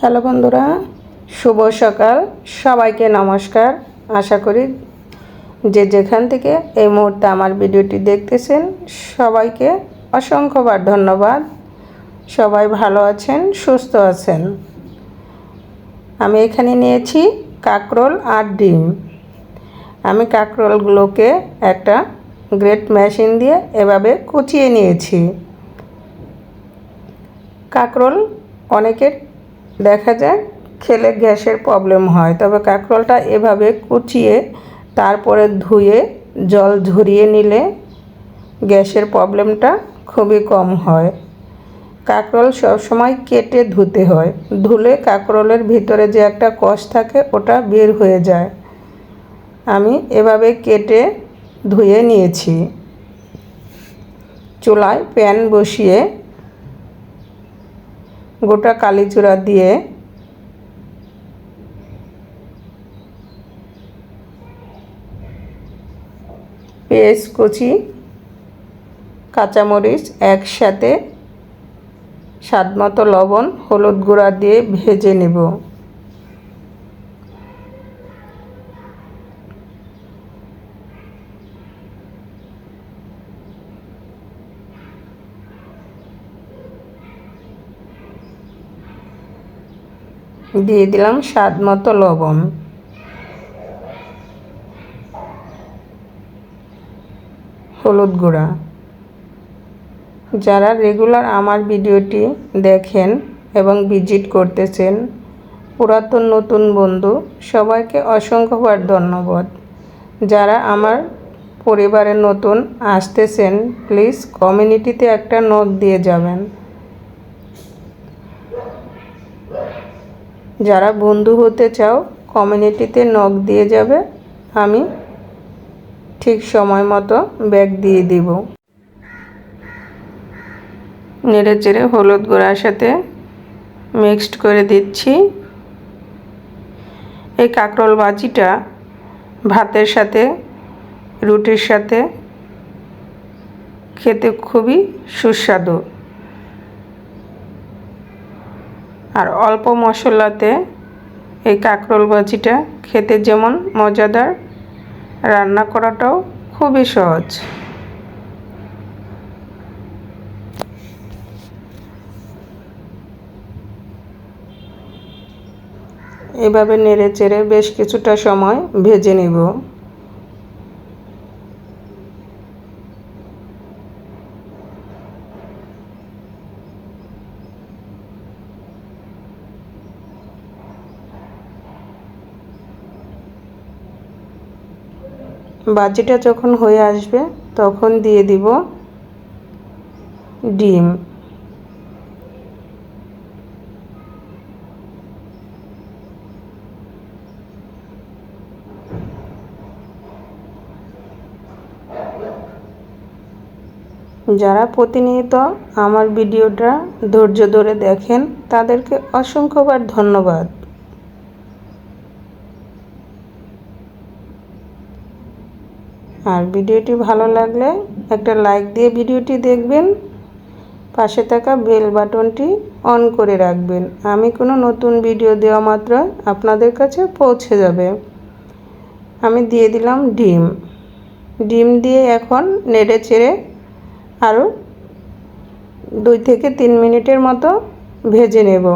Hello বন্ধুরা, শুভ সকাল। সবাইকে নমস্কার। আশা করি যে যেখান থেকে এই মুহূর্তে আমার ভিডিওটি দেখতেছেন, সবাইকে অসংখ্যবার ধন্যবাদ। সবাই ভালো আছেন, সুস্থ আছেন? আমি এখানে নিয়েছি কাকরোল আর ডিম। আমি কাকরোলগুলোকে একটা গ্রেট মেশিন দিয়ে এভাবে কুচিয়ে নিয়েছি। কাকরোল অনেকের দেখা যায় খেলে গ্যাসের প্রবলেম হয়। তবে কাঁকরোলটা এভাবে কুচিয়ে, তারপরে ধুয়ে, জল ঝরিয়ে নিলে গ্যাসের প্রবলেমটা খুবই কম হয়। কাঁকরোল সবসময় কেটে ধুতে হয়। ধুলে কাঁকরোলের ভিতরে যে একটা কষ থাকে, ওটা বের হয়ে যায়। আমি এভাবে কেটে ধুয়ে নিয়েছি। চুলায় প্যান বসিয়ে গোটা কালিচূড়া দিয়ে পেঁয়াজ কুচি কাঁচামরিচ একসাথে স্বাদমতো লবণ হলুদ গুঁড়া দিয়ে ভেজে নেব। দিয়ে দিলাম স্বাদ মতো লবণ। হলুদ গুঁড়া। যারা রেগুলার আমার ভিডিওটি দেখেন এবং ভিজিট করতেছেন, পুরাতন নতুন বন্ধু, সবাইকে অসংখ্যবার ধন্যবাদ। যারা আমার পরিবারের নতুন আসতেছেন, প্লিজ কমিউনিটিতে একটা নোট দিয়ে যাবেন। যারা বন্ধু হতে চাও কমিউনিটিতে নখ দিয়ে যাবে। আমি ঠিক সময় মতো ব্যাগ দিয়ে দিব। নেড়ে চেড়ে হলুদ গুঁড়ার সাথে মিক্সড করে দিচ্ছি। এই কাঁকরোল বাজিটা ভাতের সাথে, রুটির সাথে খেতে খুবই সুস্বাদু। আর অল্প মশলাতে এই কাঁকরোল ভাজিটা খেতে যেমন মজাদার, রান্না করাটাও খুবই সহজ। এভাবে নেড়ে চেড়ে বেশ কিছুটা সময় ভেজে নিব। বাজিটা যখন হয়ে আসবে, তখন দিয়ে দিব ডিম। যারা প্রতিনিয়ত আমার ভিডিওটা ধৈর্য ধরে দেখেন, তাদেরকে অসংখ্যবার ধন্যবাদ। আর ভিডিওটি ভালো লাগলে একটা লাইক দিয়ে ভিডিওটি দেখবেন। পাশে থাকা বেল বাটনটি অন করে রাখবেন। আমি কোনো নতুন ভিডিও দেওয়া মাত্র আপনাদের কাছে পৌঁছে যাবে। আমি দিয়ে দিলাম ডিম। ডিম দিয়ে এখন নেড়ে চেড়ে আরও দুই থেকে তিন মিনিটের মতো ভেজে নেব।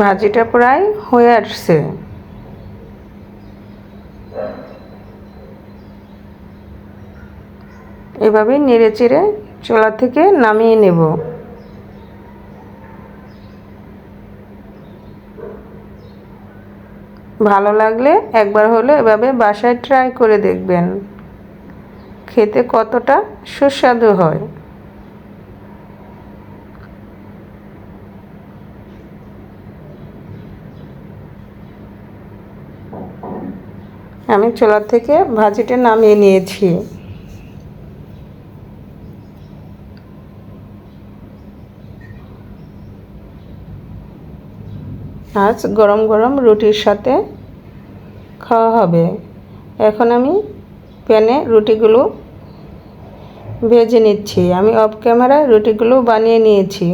ভাজিটা প্রায় হয়ে আসছে। এভাবে নেড়ে চেড়ে চোলা থেকে নামিয়ে নেব। ভালো লাগলে একবার হলে এভাবে বাসায় ট্রাই করে দেখবেন। খেতে কতটা সুস্বাদু হয়। আমি চোলার থেকে ভাজিটা নামিয়ে নিয়েছি। আজ গরম গরম রুটির সাথে খাওয়া হবে। এখন আমি প্যানে রুটিগুলো ভেজে নিচ্ছি। আমি অফ ক্যামেরায় রুটিগুলো বানিয়ে নিয়েছি।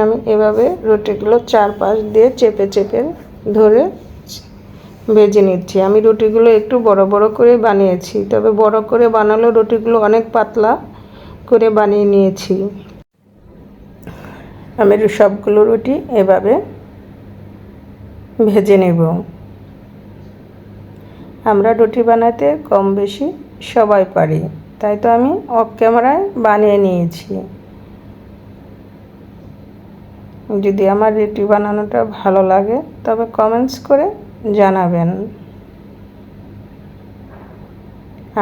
আমি এভাবে রুটিগুলো চারপাশ দিয়ে চেপে চেপে ধরে ভেজে নিচ্ছি। আমি রুটিগুলো একটু বড় বড় করে বানিয়েছি, তবে বড় করে বানালেও রুটিগুলো অনেক পাতলা করে বানিয়ে নিয়েছি। আমি সবগুলো রুটি এভাবে ভেজে নেব। আমরা রুটি বানাতে কম বেশি সবাই পারি, তাই তো আমি অফ ক্যামেরায় বানিয়ে নিয়েছি। যদি আমার রুটি বানানোটা ভালো লাগে, তবে কমেন্টস করে জানাবেন।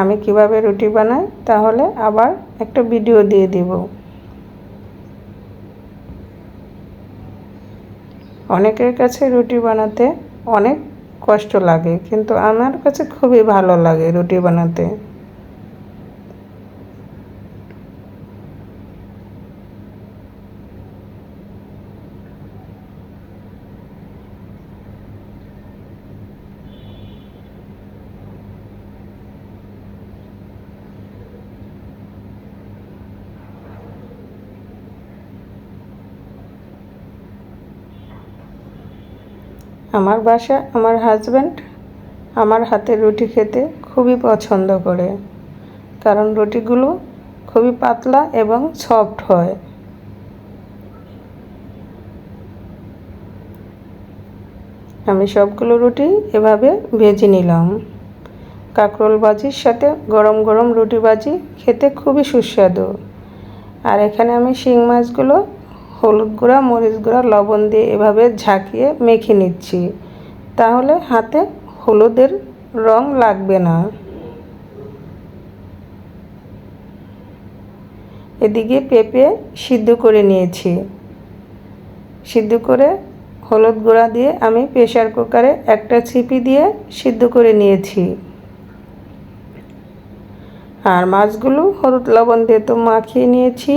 আমি কীভাবে রুটি বানাই, তাহলে আবার একটা ভিডিও দিয়ে দিব। অনেকের কাছে রুটি বানাতে অনেক কষ্ট লাগে, কিন্তু আমার কাছে খুবই ভালো লাগে রুটি বানাতে। আমার বাসা, আমার হাজব্যান্ড আমার হাতের রুটি খেতে খুবই পছন্দ করে। কারণ রুটিগুলো খুবই পাতলা এবং সফট হয়। আমি সবগুলো রুটি এভাবে ভেজে নিলাম। কাঁকরোল ভাজির সাথে গরম গরম রুটি ভাজি খেতে খুবই সুস্বাদু। আর এখানে আমি শিং মাছগুলো হলুদ গুঁড়া, মরিচ গুঁড়া, লবণ দিয়ে এভাবে ঝাঁকিয়ে মেখে নিচ্ছি। তাহলে হাতে হলুদের রং লাগবে না। এদিকে পেঁপে সিদ্ধ করে নিয়েছি। সিদ্ধ করে হলুদ গুঁড়া দিয়ে আমি প্রেশার কুকারে একটা ছিপি দিয়ে সিদ্ধ করে নিয়েছি। আর মাছগুলো হলুদ লবণ দিয়ে তো মাখিয়ে নিয়েছি।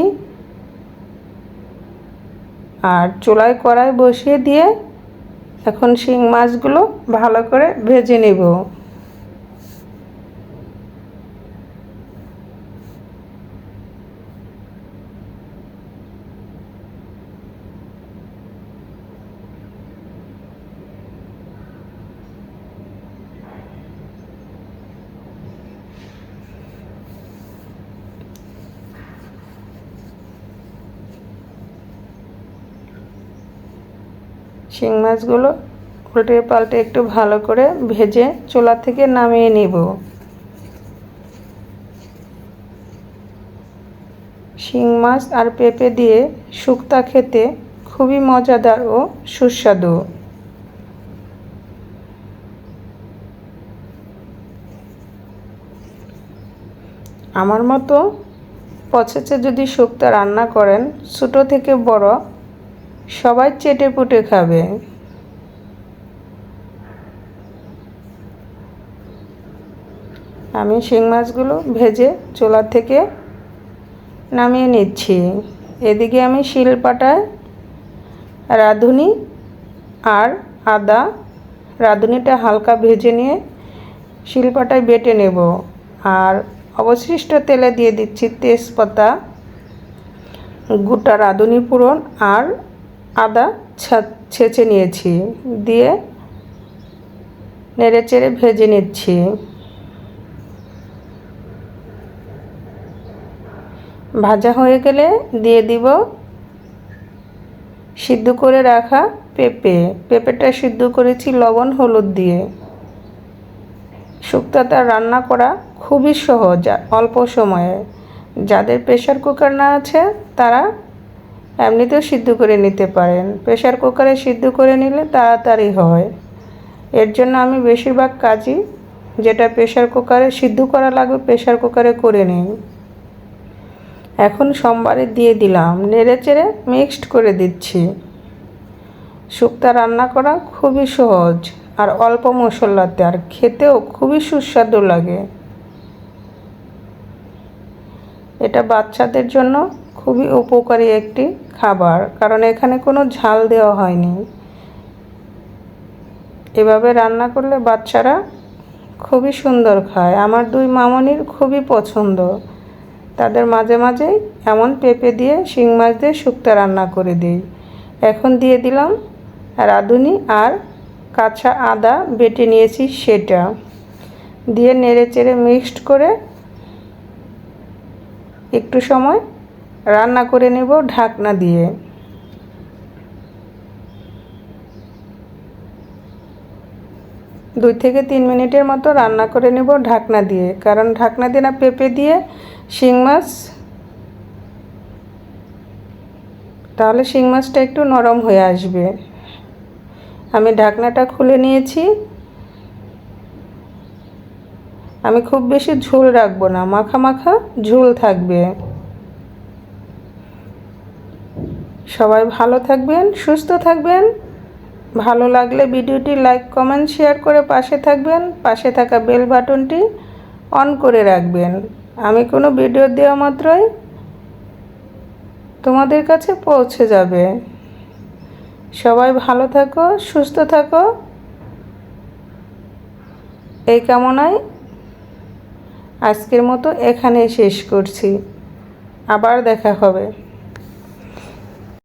আর চুলায় কড়াই বসিয়ে দিয়ে এখন শিং মাছগুলো ভালো করে ভেজে নেব। শিং মাছগুলো উল্টে পাল্টে একটু ভালো করে ভেজে চোলা থেকে নামিয়ে নিব। শিং মাছ আর পেঁপে দিয়ে শুক্তা খেতে খুবই মজাদার ও সুস্বাদু। আমার মতো পচেছে যদি শুক্তা রান্না করেন, ছোটো থেকে বড় সবাই চেটে পুটে খাবে। আমি শিং মাছগুলো ভেজে চোলা থেকে নামিয়ে নিচ্ছি। এদিকে আমি শিলপাটায় রাঁধুনি আর আদা রাঁধুনিটা হালকা ভেজে নিয়ে শিলপাটায় বেটে নেব। আর অবশিষ্ট তেলে দিয়ে দিচ্ছি তেজপাতা, গোটা রাঁধুনি পুরন আর আদা ছেঁচে নিয়েছি, দিয়ে নেড়ে চেড়ে ভেজে নিচ্ছি। ভাজা হয়ে গেলে দিয়ে দিব সিদ্ধ করে রাখা পেঁপে। পেঁপেটা সিদ্ধ করেছি লবণ, হলুদ দিয়ে। শুক্তাটা রান্না করা খুবই সহজ, অল্প সময়ে। যাদের প্রেশার কুকার না আছে, তারা এমনিতেও সিদ্ধ করে নিতে পারেন। প্রেশার কুকারে সিদ্ধ করে নিলে তাড়াতাড়ি হয়। এর জন্য আমি বেশিরভাগ কাজই যেটা প্রেশার কুকারে সিদ্ধ করা লাগবে প্রেশার কুকারে করে নিই। এখন সোমবারে দিয়ে দিলাম। নেড়ে চেড়ে মিক্সড করে দিচ্ছি। শুক্তা রান্না করা খুবই সহজ আর অল্প মশলাতে আর খেতেও খুবই সুস্বাদু লাগে। এটা বাচ্চাদের জন্য খুবই উপকারী একটি খাবার, কারণ এখানে কোনো ঝাল দেওয়া হয়নি। এভাবে রান্না করলে বাচ্চারা খুবই সুন্দর খায়। আমার দুই মামনির খুবই পছন্দ। তাদের মাঝে মাঝেই এমন পেঁপে দিয়ে শিং মাছ দিয়ে শুক্তা রান্না করে দিই। এখন দিয়ে দিলাম রাঁধুনি আর কাঁচা আদা বেটে নিয়েছি সেটা। দিয়ে নেড়ে চেড়ে মিক্সড করে একটু সময় রান্না করে নেব ঢাকনা দিয়ে। দুই থেকে তিন মিনিটের মতো রান্না করে নেব ঢাকনা দিয়ে। কারণ ঢাকনা দিয়ে না, পেঁপে দিয়ে শিং মাছ। তাহলে শিং মাছটা একটু নরম হয়ে আসবে। আমি ঢাকনাটা খুলে নিয়েছি। আমি খুব বেশি ঝোল রাখব না, মাখা মাখা ঝোল থাকবে। সবাই ভালো থাকবেন, সুস্থ থাকবেন। ভালো লাগলে ভিডিওটি লাইক কমেন্ট শেয়ার করে পাশে থাকবেন। পাশে থাকা বেল বাটনটি অন করে রাখবেন। আমি কোনো ভিডিও দেওয়া মাত্রই তোমাদের কাছে পৌঁছে যাবে। সবাই ভালো থাকো, সুস্থ থাকো। এই কামনায় আজকের মতো এখানেই শেষ করছি। আবার দেখা হবে।